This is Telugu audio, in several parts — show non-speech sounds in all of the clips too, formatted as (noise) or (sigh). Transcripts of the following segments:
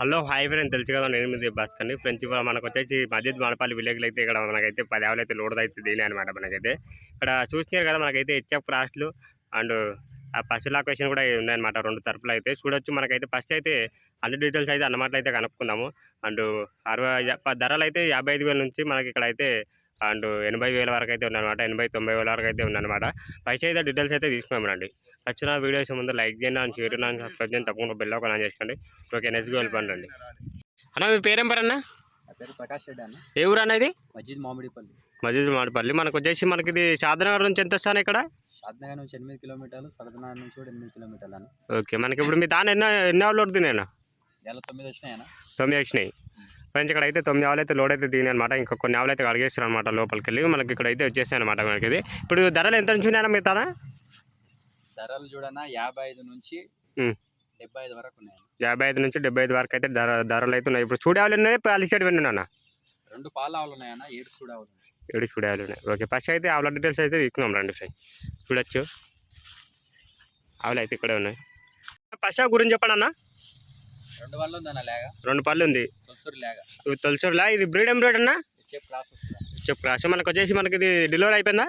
హలో హాయ్ ఫ్రెండ్ తెలుసు కదా నేను మీద బస్కండి ఫ్రెండ్స్ ఇవాళ మనకు వచ్చేసి మధ్య మనపల్లి విలేజ్లో అయితే ఇక్కడ మనకైతే పది ఆవులు అయితే లోడ్ అయితే దిగినాయి అనమాట మనకైతే. ఇక్కడ చూసినారు కదా మనకైతే హెచ్ఎఫ్ రాస్ట్లు అండ్ ఆ పశు లొకేషన్ కూడా ఉన్నాయన్నమాట రెండు తరపులు అయితే. చూడొచ్చు మనకైతే ఫస్ట్ అయితే అన్ని డీటెయిల్స్ అయితే అన్నమాట అయితే కనుక్కుందాము. అండ్ అరవై ధరలు అయితే యాభై ఐదు వేల నుంచి మనకి ఇక్కడ అయితే అండ్ ఎనభై వేల వరకు అయితే ఉన్నాయన్నమాట ఎనభై తొంభై వేల వరకు అయితే ఉందన్నమాట పైసా అయితే డీటెయిల్స్ అయితే తీసుకున్నామండి వచ్చిన వీడియోస్ ముందు లైక్ చేయండి. అండ్ షేర్ చేయండి సబ్స్క్రైబ్ చేయండి. తప్పకుండా బెల్ ఒక ఆన్ చేసుకోండి. ఓకే నెక్స్ట్ వెళ్ళిపోండి రండి. అన్న మీ పేరేం పేరు అన్న? ప్రకాష్ రెడ్డి అన్న. ఏ ఊరు అన్న ఇది? మజీద్ మామిడిపల్లి. మధ్య మాడిపల్లి మనకు వచ్చేసి మనకి ఇది షాద్నగర్ నుంచి ఎంత వస్తాను ఇక్కడ? షాద్నగర్ నుంచి ఎనిమిది కిలోమీటర్లు సరదనగర్ నుంచి కూడా ఎనిమిది కిలోమీటర్లు అన్న. ఓకే మనకి ఇప్పుడు మీ దాని ఎన్నో ఎన్ని లోడ్ తిన్నాయి నెల తొమ్మిది వచ్చినాయన్న తొమ్మిది వచ్చినాయి. ఫ్రెండ్స్ ఇక్కడ అయితే తొమ్మిది ఆవులు అయితే లోడ్ అయితే దిగినాయి అనమాట ఇంకా కొన్ని ఆవులు అయితే అడిగేస్తారు అనమాట లోపలికి వెళ్ళి మనకి ఇక్కడ అయితే వచ్చేసాయి అనమాట మనకి ఇది ఇప్పుడు ధరలు ఎంత నుంచి ఉన్నాయన్న మీ తాన ధరలు చూడన్న యాభై ఐదు నుంచి. డెబ్బై ఐదు వరకు ఉన్నాయన్న యాభై ఐదు నుంచి డెబ్బై ఐదు వరకు అయితే ధర ధరలు అయితే ఉన్నాయి. ఇప్పుడు చూడే ఆవులు ఉన్నాయి? పాలిస్టేట్ విన్నాను రెండు పాల ఆవులు ఉన్నాయన్న ఏడు ఉన్నాయి. ఏడు చూడాలి ఉన్నాయి. ఓకే ఫస్ట్ అయితే ఆవుల డీటెయిల్స్ అయితే తీసుకున్నాం రండి ఫ్రెండ్ చూడొచ్చు. ఆవులు అయితే ఇక్కడే ఉన్నాయి. ఫస్ట్ గురించి చెప్పండి అన్న రెండు పళ్ళు ఉంది. తొలిచూరులా ఇది బ్రీడ్ అన్న? వస్తుందా? చెప్పు రాసి మనకు వచ్చేసి మనకి ఇది డెలివరీ అయిపోయిందా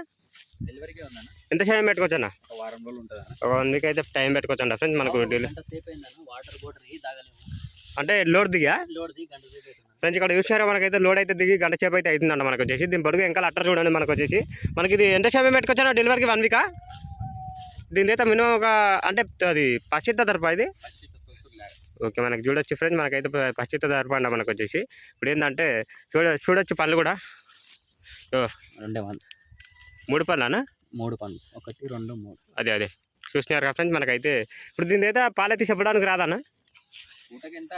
ఎంత సమయం పెట్టుకోవచ్చు అన్న వారం రోజులు వన్ వీక్ అయితే టైం పెట్టుకోవచ్చు అండి ఫ్రెండ్స్ మనకు అంటే లోడ్ దిగా? ఫ్రెండ్స్ ఇక్కడ చూసారా మనకైతే లోడ్ అయితే దిగి గంట సేపు అయితే అవుతుందంట మనకు వచ్చేసి. దీని పొడుగు ఇంకా అట్టర్ చూడండి మనకు వచ్చేసి. మనకి ఇది ఎంత సమయం పెట్టుకోవచ్చా డెలివరీకి వన్ వీకా దీని అయితే మినిమం ఒక అంటే అది పచ్చిత తరపా ఇది? ఓకే మనకి చూడొచ్చు ఫ్రెండ్స్ మనకైతే పచ్చిత అంట మనకు వచ్చేసి ఇప్పుడు ఏంటంటే చూడ చూడొచ్చు పళ్ళు కూడా. రెండే వంద మూడు పళ్ళనా? మూడు పనులు ఒకటి రెండు మూడు. అదే అదే. చూసినారు కదా ఫ్రెండ్స్ మనకైతే. ఇప్పుడు దీని అయితే పాలైతే చెప్పడానికి రాదన్న పూటకి ఎంత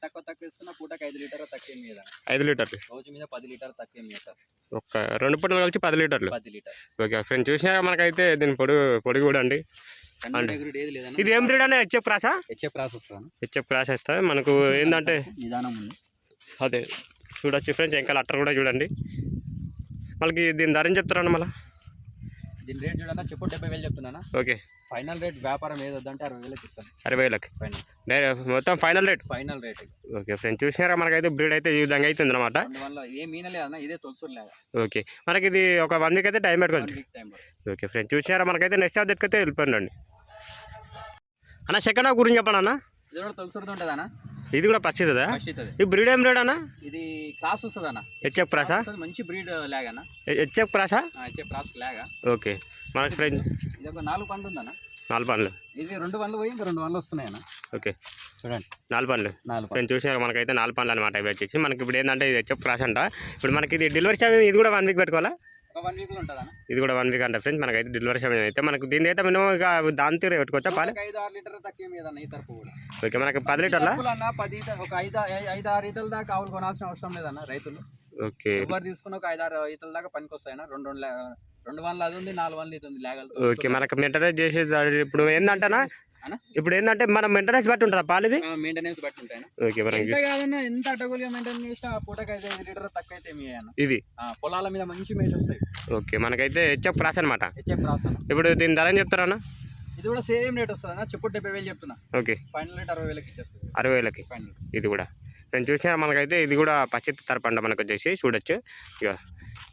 తక్కువ తక్కువ వేసుకున్నా పూటకి ఐదు లీటర్ తక్కువ మీద ఐదు లీటర్లు. రోజు మీద పది లీటర్ తక్కువ మీద ఒక రెండు పూటలు కలిసి పది లీటర్లు. పది లీటర్ ఓకే ఫ్రెండ్స్ చూసినారా మనకైతే దీని పొడుగు పొడుగు కూడా అండి. ఇది ఏం బ్రీడ్ అనే హెచ్ఎఫ్ రాసా? హెచ్ఎఫ్ క్రాస్ వస్తుందన్న. హెచ్ఎఫ్ రాస్ వేస్తుంది మనకు ఏంటంటే నిదానం ఉంది. అదే చూడొచ్చు ఫ్రెండ్స్ ఇంకా అట్టర్ కూడా చూడండి. మనకి దీని ధర ఏం చెప్తారన్న మళ్ళీ? దీని రేట్ చూడన్నా చెప్పు డెబ్బై వేలు చెప్తున్నానా? ఓకే. ఫైనల్ రేట్ వ్యాపారం ఏదంటే అరవై వేలకు ఇస్తాను అరవై వేలకి? ఫైనల్. మొత్తం final rate? Final rate okay friends చూసినారా? మనకైతే బ్రీడ్ అయితే ఈ విధంగా అవుతుంది అనమాట అందువల్ల ఏ మీనలే అన్న ఇదే తొలసూరు లేక ఓకే మనకి ఇది ఒక వన్ వీక్ అయితే టైం పడుతుంది. ఓకే ఫ్రెండ్స్ చూసినారా? మనకైతే నెక్స్ట్ అప్డేట్కి అయితే వెళ్ళిపోండి అన్న సెకండ్ హాఫ్ గురించి చెప్పండి అన్న ఇది కూడా తొలసూరుది ఉంటుంది అన్న. ఇది కూడా పచ్చిదా అవుతుంది ఈ బ్రీడ్ ఏం బ్రీడ్ అన్న? ఇది క్రాస్ వస్తుంది అన్న హెచ్ఎఫ్ ప్రాసా మంచి బ్రీడ్ లేక అన్న. హెచ్ఎఫ్ ప్రాసా హెచ్ఎఫ్ క్రాస్ లేక ఓకే. మన ఫ్రెండ్ ఇది ఒక నాలుగు పండ్లు ఉందన్న. నాలుగు పనులు ఇది రెండు పండ్లు పోయి ఇంకా రెండు పండ్లు వస్తున్నాయి ఓకే. చూడండి. నాలుగు పనులు నాలుగు పండ్లు. ఫ్రెండ్ చూసినారు మనకైతే నాలుగు పనులు అనమాట ఇవి వచ్చేసి. మనకి ఇప్పుడు ఏంటంటే ఇది హెచ్ఎఫ్ ప్రాస అంట. ఇప్పుడు మనకి ఇది డెలివరీ సమయం ఇది కూడా వన్ వీక్ పెట్టుకోవాలా? ఇది కూడా వన్ వీక్ అంట ఫ్రెండ్స్. మనకైతే డెలివరీ సమయం అయితే మనకు దీని అయితే మినిమం ఇక దాని తీరు పెట్టుకోవచ్చా? పాలు? ఓకే మనకి పది లీటర్లా? ఐదు దాకా ఆవులు కొనాల్సిన అవసరం లేదన్న రైతులు. ఓకే. తీసుకున్న ఒక ఐదు ఆరు ఈతల దాకా పనికి వస్తాయన్న రెండు రెండు రెండు అది ఉంది నాలుగు వందలు ఇది ఉంది లేగలతో. ఓకే మనకు మెయింటెనెన్స్ చేసేది ఇప్పుడు ఏంటంటేనా? ఇప్పుడు ఏంటంటే మన మెయింటెనెన్స్ బట్టి ఉంటుందా పాలు ఇది మెయింటెనెన్స్ బట్టి ఉంటాయన్న ఓకే మనకి ఎంత కాదన్న ఎంత అటగోలుగా మెయింటైన్ చేసినా పూటకి ఐదు లీటర్ తక్కువ అయితే మీ ఇది? పొలాల మీద మంచి మేష వస్తాయి. ఓకే మనకైతే హెచ్ఎఫ్ ప్రాస అనమాట హెచ్ఎఫ్ ఇప్పుడు దీని ధర ఏం చెప్తారన్నా ఇది కూడా సేమ్ రేట్ వస్తుంది అన్న చెప్పు డెబ్బై వేలు చెప్తున్నా. ఓకే. ఫైనల్ రేట్ అరవై వేలకి ఇచ్చేస్తుంది. అరవై వేలకి. ఫైనల్ ఇది కూడా. నేను చూసిన మనకైతే? ఇది కూడా పచ్చిత్తి తరపంట మనకు వచ్చేసి చూడొచ్చు. ఇక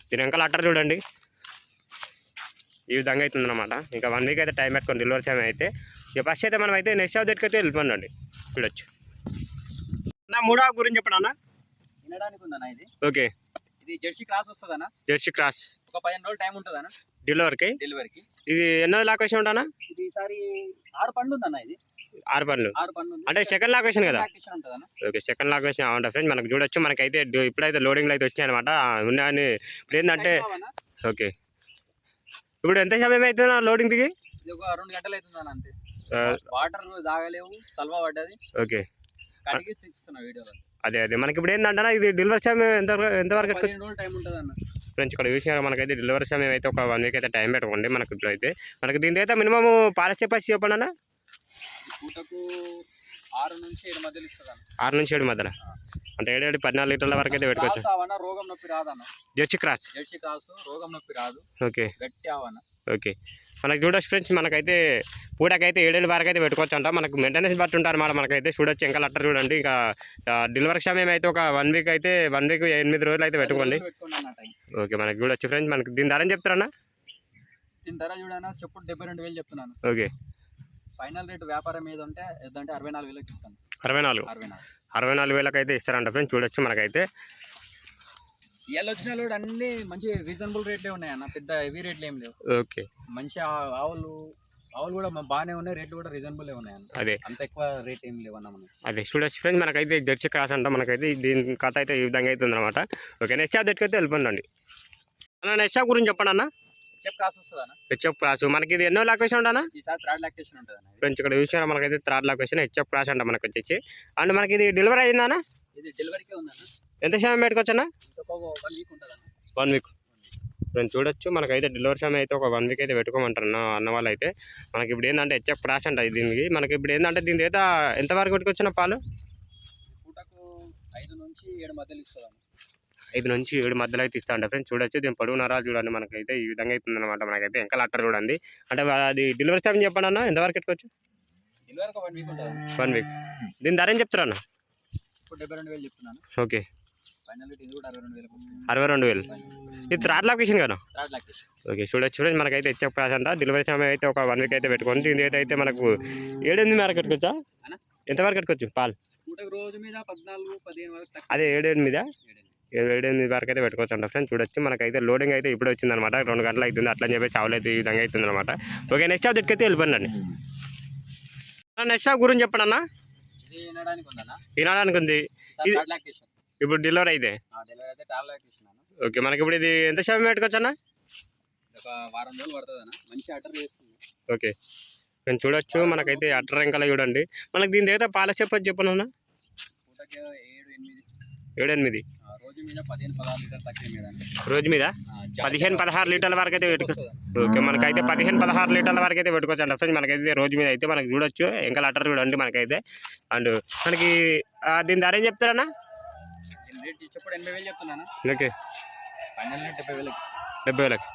దీని వెనకాల అట్టర్ చూడండి. ఈ విధంగా అవుతుంది అనమాట ఇంకా వన్ వీక్ అయితే టైం పెట్టుకొని డెలివరీ టైం అయితే ఇక ఫస్ట్ అయితే మనం అయితే నెక్స్ట్ అప్డేట్కి అయితే వెళ్ళిపోండి చూడొచ్చు నా మూడో గురించి చెప్పండి అన్న. వినడానికి ఉందన్న ఇది. ఓకే. ఇది జెర్సీ క్రాస్ వస్తుందన్న. Jersey cross. ఒక పదిహేను రోజులు టైం ఉంటుందన్న. డెలివరీకి డెలివరీకి ఇది ఎన్నో లొకేషన్ ఉంటానా ఇది ఈసారి ఆరు పండు ఉందన్న ఇది. ఆరు పనులు. అంటే సెకండ్ లొకేషన్ కదా? ఓకే సెకండ్ లొకేషన్ అవునా ఫ్రెండ్స్ మనకు చూడొచ్చు. మనకైతే ఇప్పుడైతే లోడింగ్లో అయితే వచ్చాయి అనమాట ఉన్నాయని ఇప్పుడు ఏంటంటే? ఓకే. ఇప్పుడు ఎంత సమయం అవుతుందా లోడింగ్ దిగి రెండు గంటలు అవుతుందన్న అంతే. వాటర్ తాగలేవు సల్వా పడ్డది. ఓకే. కడిగి తెచ్చిస్తున్నా వీడియోలో. అదే అదే. మనకి ఇప్పుడు ఏంటంటే ఇది డెలివరీ సమయం ఎంత ఎంతవరకు టైం ఉంటుందన్న ఫ్రెండ్స్ ఇక్కడ చూసినారు మనకైతే డెలివరీ సమయం అయితే ఒక వన్ వీక్ అయితే టైం పెట్టుకోండి మనకి ఇప్పుడు అయితే. మనకి దీని అయితే మినిమం పాలస్ చెప్పేసి చెప్పండి అన్న. పూటకు ఆరు నుంచి ఏడు మధ్యలో ఇస్తుందన్న ఆరు నుంచి ఏడు మధ్యన అంటే ఏడు ఏడు పద్నాలుగు లీటర్ల వరకు అయితే పెట్టుకోవచ్చు. రోగం నొప్పి రాదన్న జెర్సీ క్రాస్. జెర్సీ క్రాస్ రోగం నొప్పి రాదు. ఓకే. గట్టి ఓకే. మనకి చూడొచ్చు ఫ్రెండ్స్ మనకైతే పూటకైతే ఏడేళ్ళ వరకు అయితే పెట్టుకోవచ్చు అంట మనకు మెయింటెనెన్స్ బట్టి ఉంటారు అన్నమాట. మనకైతే చూడొచ్చు ఇంకా లట్టర్ చూడండి. ఇంకా డెలివరీ సమయం అయితే ఒక వన్ వీక్ అయితే వన్ వీక్ ఎనిమిది రోజులు అయితే పెట్టుకోండి. ఓకే మనకి చూడొచ్చు ఫ్రెండ్స్. మనకి దీని ధర చెప్తారన్నా? దీని ధర చూడనా? చెప్పుడు డెబ్బై రెండు వేలు చెప్తున్నాను. ఓకే. ఫైనల్ రేట్ వ్యాపారం మీద ఉంటే అరవై నాలుగు వేలకు ఇస్తాను. అరవై నాలుగు. అరవై నాలుగు. అరవై నాలుగు వేలకు అయితే ఇస్తారంట ఫ్రెండ్స్ చూడొచ్చు మనకైతే. ఇవాళ వచ్చిన కూడా అన్ని మంచి రీజనబుల్ రేట్లే ఉన్నాయి అన్న పెద్ద హెవీ రేట్లు ఏం లేవు. ఓకే. మంచి ఆవులు ఆవులు కూడా బాగానే ఉన్నాయి రేట్లు కూడా రీజనబుల్ ఉన్నాయి అన్న అదే. అంత ఎక్కువ రేట్ ఏం లేవు అన్న మనకి. అదే చూడొచ్చు ఫ్రెండ్స్ మనకైతే జర్సీ క్రాస్ అంట మనకైతే దీని కథ అయితే ఈ విధంగా అవుతుంది అనమాట ఓకే నెక్స్ట్ అయితే వెళ్ళిపోండి అన్న నెక్స్ట్ గురించి చెప్పండి అన్న. హెచ్ఎఫ్ క్రాస్ మనకి ఇది ఎన్నో లొకేషన్ ఉంటానా ఇది. ఫ్రెండ్స్ ఇక్కడ చూసారా మనకైతే థర్డ్ లొకేషన్ హెచ్ఎఫ్ క్రాస్ అంట మనకు వచ్చేసి అండ్ మనకి ఇది డెలివరీ అయిందా ఇది డెలివరీకే ఉందన్న. ఎంత సమయం పెట్టుకోవచ్చా ఇంకొక వన్ వీక్ నేను చూడొచ్చు. మనకైతే డెలివరీ సమయం అయితే ఒక వన్ వీక్ అయితే పెట్టుకోమంటారు అన్న అన్న వాళ్ళు అయితే మనకి ఇప్పుడు ఏంటంటే హెచ్ఎఫ్ క్రాస్ అంట దీనికి. మనకి ఇప్పుడు ఏంటంటే దీని అయితే ఎంతవరకు పెట్టుకొచ్చిన పాలు? పూటకు ఐదు నుంచి ఏడు మధ్యలో ఇస్తుంది ఐదు నుంచి ఏడు మధ్యలో అయితే ఇస్తా ఉంటా ఫ్రెండ్స్. చూడొచ్చు. దీని పొడుగు నరాలు చూడండి. మనకైతే ఈ విధంగా అవుతుంది అనమాట మనకైతే. ఇంకా లట్టర్ చూడండి. అంటే అది డెలివరీ సమయం చెప్పండి అన్న. ఎంతవరకు పెట్టుకోవచ్చు? One week. దీని ధర ఏం చెప్తారు అన్న? ఓకే. అరవై రెండు వేలు. ఇది థర్డ్ లొకేషన్ కదా? ఓకే. చూడొచ్చు. చూడండి మనకైతే క్రాస్ అంట. డెలివరీ సమయం అయితే ఒక వన్ వీక్ అయితే పెట్టుకోండి. దీని అయితే అయితే మనకు ఏడెనిమిది మేరకు పెట్టుకోవచ్చా? ఎంతవరకు పెట్టుకోవచ్చు పాలు? రోజు మీద పద్నాలుగు పదిహేను అదే ఏడెనిమిదా? ఏడు. వరకు అయితే పెట్టుకోవచ్చు అంట ఫ్రెండ్స్. చూడొచ్చు. మనకైతే లోడింగ్ అయితే ఇప్పుడు వచ్చిందనమాట రెండు గంటలు అవుతుంది. అట్లా అని చెప్పి చావులు అయితే ఈ విధంగా అవుతుంది అనమాట ఓకే నెక్స్ట్ షాప్ దగ్గరికి అయితే వెళ్ళిపోండి నెక్స్ట్ షాప్ గురించి చెప్పండి అన్న. వినడానికి ఉంది. ఇప్పుడు డెలివరీ అయితే. ఓకే మనకి ఇప్పుడు ఇది ఎంత సమయం పెట్టుకోవచ్చు అన్న? ఓకే. నేను చూడొచ్చు. మనకైతే అట్ర ఇంకా చూడండి. మనకి దీని అయితే పాల చెప్పచ్చు చెప్పను అన్న. ఏడు ఎనిమిది. రోజు మీద పదిహేను పదహారు లీటర్ తక్కువ మీద అన్న. రోజు మీద? ఆ, జాకెట్ పదిహేను పదహారు లీటర్ల వరకు అయితే పెట్టుకో వస్తుంది అన్న. ఓకే మనకైతే పదిహేను పదహారు లీటర్ల వరకు అయితే పెట్టుకోవచ్చు అండి ఫ్రెండ్స్ మనకైతే రోజు మీద అయితే మనకి చూడొచ్చు. ఇంకా లెటర్ చూడండి మనకైతే. అండ్ మనకి దీని ధర ఏం చెప్తారన్నా? ఎనభై వేలు చెప్తున్నాను ఓకే. ఫైనల్ డెబ్బై వేలకి. ఇస్తాను. డెబ్బై వేలకి.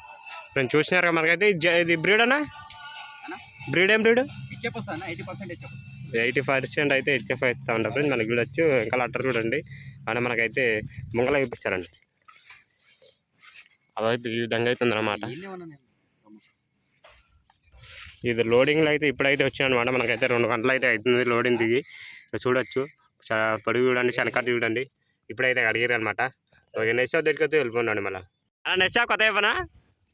నేను చూసినారు కదా మనకైతే. ఇది బ్రీడ్ అన్నా? బ్రీడ్ ఏం బ్రీడ్? ఇచ్చేపోస్తాను అన్న ఎయిటీ పర్సెంట్ ఇచ్చేపోస్తాను ఎయిటీ పర్సెంట్ అయితే హెచ్ఎఫ్ ఇస్తా ఉంటాం ఫ్రెండ్స్ మనకి చూడొచ్చు. ఇంకా లెటర్ చూడండి. అండ్ మనకైతే ముంగల చూపిస్తారండి. అదైతే ఈ విధంగా అవుతుంది అనమాట ఇది లోడింగ్లో అయితే ఇప్పుడైతే వచ్చిందనమాట మనకైతే రెండు గంటలు అయితే అవుతుంది లోడింగ్ దిగి. చూడొచ్చు. పొడుగు చూడండి. శనకట్టు చూడండి. ఇప్పుడైతే అడిగారు అనమాట ఓకే నెక్స్ట్ దగ్గరికి అయితే వెళ్ళిపోండి మళ్ళీ. అలా నెక్స్ట్ కొత్త అయిపోనా?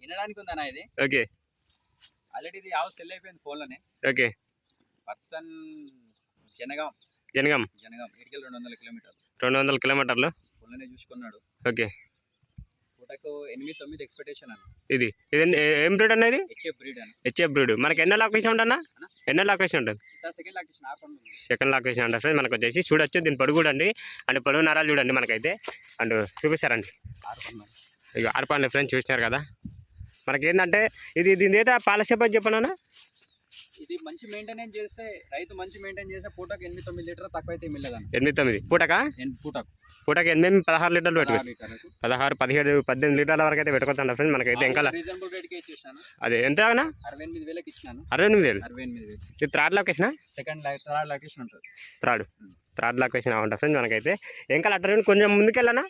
వినడానికి ఉందన్న ఇది. ఓకే. ఆల్రెడీ ఇది సెల్ అయిపోయింది ఫోన్లోనే. ఓకే. పర్సన్ జనగాం. జనగం? జనగాం ఇటుకెళ్ళి రెండు వందల కిలోమీటర్లు. రెండు వందల కిలోమీటర్లు? చూసుకున్నాడు. ఓకే. పూటకు ఎనిమిది తొమ్మిది ఎక్స్పెక్టేషన్ అన్న. ఇది ఇది ఏం బ్రీడ్ అనేది హెచ్ఎఫ్ బ్రీడ్ అని హెచ్ఎఫ్ బ్రీడ్. మనకి ఎన్నో లొకేషన్ ఉంటుంది అన్న? ఎన్నో లొకేషన్ ఉంటుంది? సెకండ్ ఉంది సెకండ్ లొకేషన్ అంటే ఫ్రెండ్స్ మనకు వచ్చేసి చూడొచ్చు. దీని పొడుగు చూడండి. అండ్ పొడుగు నరాలు చూడండి మనకైతే. అండ్ చూపిస్తారండి. ఆరు ఇక ఆర్పండి ఫ్రెండ్స్ చూసినారు కదా. మనకి ఏంటంటే ఇది దీని అయితే పాలసేపు అని చెప్పనా ఇది మంచి మెయింటెనెన్స్ చేస్తే రైతు మంచి మెయింటైన్ చేస్తే పూటకు ఎనిమిది తొమ్మిది లీటర్ తక్కువ అయితే ఎనిమిది తొమ్మిది. పూటక? పూటకు. పూటకి ఎనిమిది పదహారు లీటర్లు పెట్టుకో. ఆరు లీటర్లకు. పదహారు పదిహేడు పద్దెనిమిది లీటర్ల వరకు అయితే పెట్టుకోవచ్చు ఫ్రెండ్స్ మనకైతే ఇంకా రీజనబుల్ రేట్కి ఇచ్చేసాను అదే ఎంత అవునా అరవై ఎనిమిది వేలకి ఇచ్చినాను. అరవై ఎనిమిది వేలు. అరవై ఎనిమిది వేలు. ఇది third location? Second third location ఉంటుంది. థర్డ్ థర్డ్ లొకేషన్ ఉంటా ఫ్రెండ్స్ మనకైతే. ఇంకా లెటర్ కొంచెం ముందుకెళ్ళనా?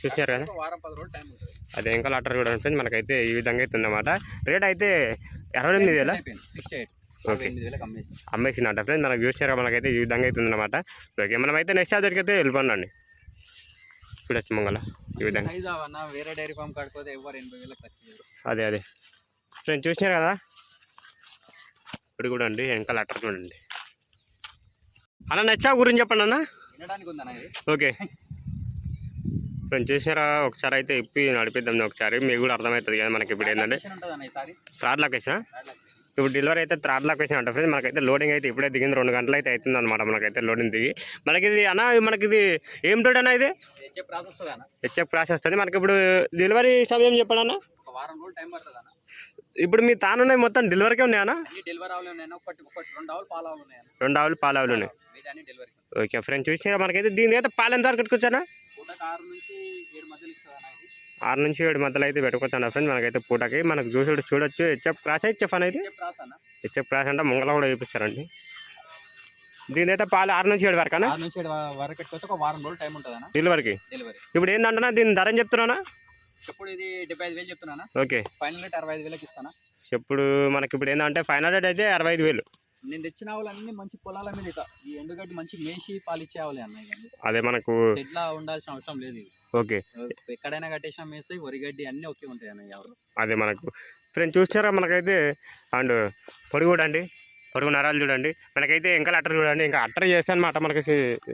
చూసినారు కదా. ఒక వారం పది రోజులు టైం ఉంటుంది. అదే ఇంకా లెటర్ చూడండి ఫ్రెండ్స్ మనకైతే ఈ విధంగా అయితే ఉందన్నమాట. రేట్ అయితే అరవై ఎనిమిది వేల? సిక్స్టీ ఎయిట్ అమ్మేసిందంట మనకు చూసినారు కదా, మనకైతే ఈ విధంగా అయితే ఉందన్నమాట. ఓకే మనమైతే నెక్స్ట్ దగ్గరికి అయితే వెళ్ళిపోండి చూడొచ్చు మంగళ ఈ విధంగా. వేరే డైరీ ఫామ్ అదే అదే. ఫ్రెండ్స్ చూసినారు కదా? ఇప్పుడు కూడా అండి ఇంకా లెటర్ చూడండి. అలా నచ్చా గురించి చెప్పండి అన్న? ఓకే (laughs) ఫ్రెండ్స్ చూసినారా ఒకసారి అయితే ఇప్పి నడిపిద్దాం ఒకసారి. మీకు కూడా అర్థమవుతుంది కదా మనకి ఇప్పుడు ఏంటంటే. Third location. ఇప్పుడు డెలివరీ అయితే థర్డ్ లొకేషన్ అంట ఫ్రెండ్స్. మనకైతే లోడింగ్ అయితే ఇప్పుడే దిగింది. రెండు గంటలు అయితే అవుతుంది అనమాట మనకైతే లోడింగ్ దిగి. మనకి ఇది అన్న మనకి ఇది ఏం రోడ్ అన్న ఇది? హెచ్ఎఫ్ ప్రాసెస్ వస్తుంది మనకి ఇప్పుడు డెలివరీ సమయం చెప్పండి అన్న? ఇప్పుడు మీ తానున్నాయి మొత్తం డెలివరీకే ఉన్నాయా అన్న? అన్ని డెలివరీ ఆవులు ఉన్నాయి ఒకటి ఒకటి రెండు ఆవులు పాలు ఆవులు ఉన్నాయి. ఓకే ఫ్రెండ్స్ చూసినా మనకైతే దీని అయితే పాలు ఎంత వరకు కట్టుకోవచ్చా పూటకు ఆరు నుంచి ఏడు మధ్యలో ఇస్తుంది అన్న ఇది? ఆరు నుంచి ఏడు మధ్యలో అయితే పెట్టుకోవచ్చు ఫ్రెండ్స్ మనకైతే పూటకి. మనకు చూసి చూడొచ్చు. హెచ్ఎఫ్ క్రాస్ హెచ్ఎఫ్ అనేది హెచ్ఎఫ్ క్రాస్ అంటే ముంగల కూడా చూపిస్తారండి. దీని అయితే పాలు ఆరు నుంచి ఏడు వరకు ఆరు నుంచి ఏడు వ- వరకు పెట్టుకోవచ్చు. ఒక వారం రోజులు టైం ఉంటుంది అన్న డెలివరీకి? డెలివరీ. ఇప్పుడు ఏంటంటే దీని ధర ఏం చెప్తున్నానా ఇప్పుడు ఇది డెబ్బై ఐదు వేలు చెప్తున్నానా ఓకే. ఫైనల్ రేట్ అరవై ఐదు వేలకి ఇస్తానా? ఇప్పుడు మనకి ఇప్పుడు ఏంటంటే ఫైవ్ హండ్రెడ్ అయితే అరవై ఐదు వేలు. నేను తెచ్చిన ఆవులు అన్ని మంచి పొలాల మీద ఇక ఈ ఎండుగడ్డి మంచి మేసి పాలిచ్చే ఆవులే అన్న ఇవన్నీ అదే మనకు చెట్ల ఉండాల్సిన అవసరం లేదు ఓకే. ఎక్కడైనా కట్టేసిన మేస్తాయి వరిగడ్డి అన్ని ఒకే ఉంటాయి అన్న ఈ ఆవులు. అదే మనకు. ఫ్రెండ్స్ చూస్తారా మనకైతే? అండ్ పొడుగు చూడండి పొడుగు నరాలు చూడండి. మనకైతే ఇంకా అట్టర్ చూడండి. ఇంకా అట్టర్ చేస్తే అనమాట మనకి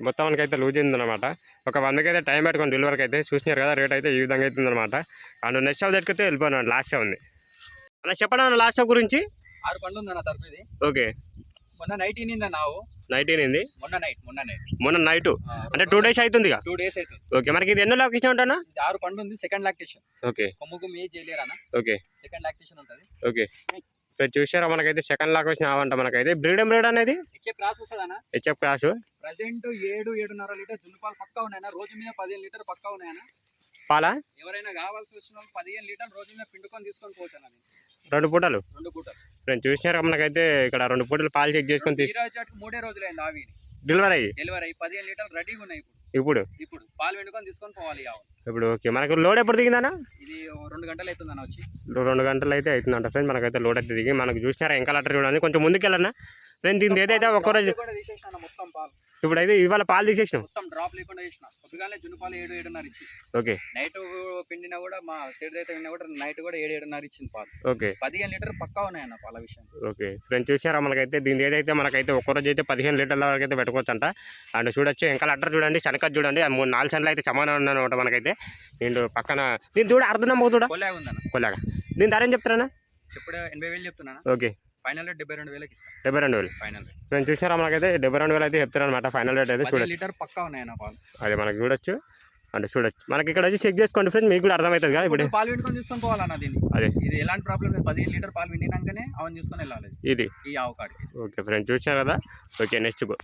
మొత్తం మనకైతే లూజ్ అయిందనమాట ఒక వందకి అయితే టైం పెట్టుకొని డెలివరీకి అయితే చూసినారు కదా రేట్ అయితే ఈ విధంగా అవుతుందన్నమాట అండ్ నెక్స్ట్ షాప్ దగ్గరికి వెళ్ళిపోయినాను లాస్ట్ షాప్ ఉంది అలా చెప్పండి లాస్ట్ షాప్ గురించి? ఆరు పండ్లు ఉందన్న తరపు ఇది. ఓకే. మొన్న నైట్ ఇనిందా నావు? నైట్ అయింది మొన్న నైట్ మొన్న నైట్ మొన్న నైట్ అంటే టూ డేస్ అవుతుంది టూ డేస్ అవుతుంది ఓకే మనకి ఇది ఎన్నో లొకేషన్ ఉంటానా ఇది ఆరు పండు ఉంది సెకండ్ లాక్టేషన్ ఓకే. కొమ్ముకు మే చేయలేరన్న ఓకే. సెకండ్ లాక్టేషన్ ఉంటుంది. ఓకే. ఇప్పుడు చూసారా మనకైతే సెకండ్ లాక్ వచ్చిన అవంట మనకైతే. బ్రీడమ్ బ్రీడ్ అనేది? ఇచ్చే క్రాస్ వస్తుందన్న. హెచ్ఎఫ్ క్రాష్ ప్రజెంట్ ఏడు ఏడున్నర లీటర్ జున్నుపాలు పక్కా ఉన్నాయన్న. రోజు మీద పదిహేను లీటర్ పక్కా ఉన్నాయన్న. పాలా? ఎవరైనా కావాల్సి వచ్చిన వాళ్ళు పదిహేను లీటర్లు రోజు మీద పిండుకొని తీసుకొని పోతాను రెండు పూటలు? రెండు పూటలు. చూసినారా మనకైతే ఇక్కడ రెండు పూటలు పాలు చెక్ చేసుకొని తీ- మూడే రోజులైంది ఆవిని. డెలివరీ అయ్యి? డెలివరీ అయ్యి పదిహేను లీటర్లు రెడీగా ఉన్నాయి ఇప్పుడు. ఇప్పుడు? ఇప్పుడు పాలు పిండుకొని తీసుకొని పోవాలి ఈ ఇప్పుడు ఓకే మనకు లోడ్ ఎప్పుడు దిగిందన్నా? ఇది ఓ రెండు గంటలు అవుతుందన్న వచ్చి. రెండు గంటలు అయితే అవుతుందంట ఫ్రెండ్ మనకైతే లోడ్ అయితే దిగి మనకు చూసినారా ఇంకా లెటర్ చూడండి కొంచెం ముందుకు వెళ్ళన్నా నేను దీని ఏదైతే ఒక్క రోజు కూడా తీసేసిన మొత్తం పాలు. ఇప్పుడు అయితే ఇవాళ పాలు తీసేసినాం మొత్తం డ్రాప్ లేకుండా చేసిన. పొద్దుగానే జున్ను పాలు ఏడు ఏడున్నర ఇచ్చి. ఓకే. నైట్ పిండినా కూడా మా సైడ్ అయితే విన్నా కూడా నైట్ కూడా ఏడు ఏడున్నర ఇచ్చింది పాలు. ఓకే. పదిహేను లీటర్ పక్కా ఉన్నాయన్న పాల విషయం. ఓకే. ఫ్రెండ్స్ చూసారా మనకైతే దీని ఏదైతే మనకైతే ఒక్క రోజు అయితే పదిహేను లీటర్ల వరకు అయితే పెట్టుకోవచ్చు అంట అండ్ చూడొచ్చు ఇంకా లెటర్ చూడండి శనకత్ చూడండి. మూడు నాలుగు సెంట్లు అయితే సమానం ఉందన్నమాట మనకైతే. అండ్ పక్కన దీని చూడ అర్థం చూడ. కొలే ఉందన్న. కొలాగా దీని ధర ఏం చెప్తారా ఇప్పుడు ఎనభై వేలు చెప్తున్నాను? ఓకే. ఫైనల్ రేట్ డెబ్బై రెండు వేలకి ఇస్తాను డెబ్బై రెండు వేలు. Final rate. ఫ్రెండ్స్ చూసారా? మనకైతే డెబ్బై రెండు వేలు అయితే చెప్తారు అనమాట ఫైనల్ రేట్ అయితే చూడొచ్చు. లీటర్ పక్కా ఉన్నాయన్న పాలు. అది మనకి చూడొచ్చు. అంటే చూడొచ్చు. మనకి ఇక్కడ వచ్చి చెక్ చేసుకోండి ఫ్రెండ్స్ మీకు కూడా అర్థమవుతుంది కదా ఇప్పుడు. ఇప్పుడు పాలు పిండుకొని తీసుకొని పోవాలన్న దీన్ని. అదే. ఇది ఎలాంటి ప్రాబ్లం లేదు. పదిహేను లీటర్ పాలు పిండినాకనే అవన్నీ తీసుకొని వెళ్ళాలి. ఇది. ఈ ఆవు కాడికి. ఓకే ఫ్రెండ్స్ చూసారు కదా? Okay next go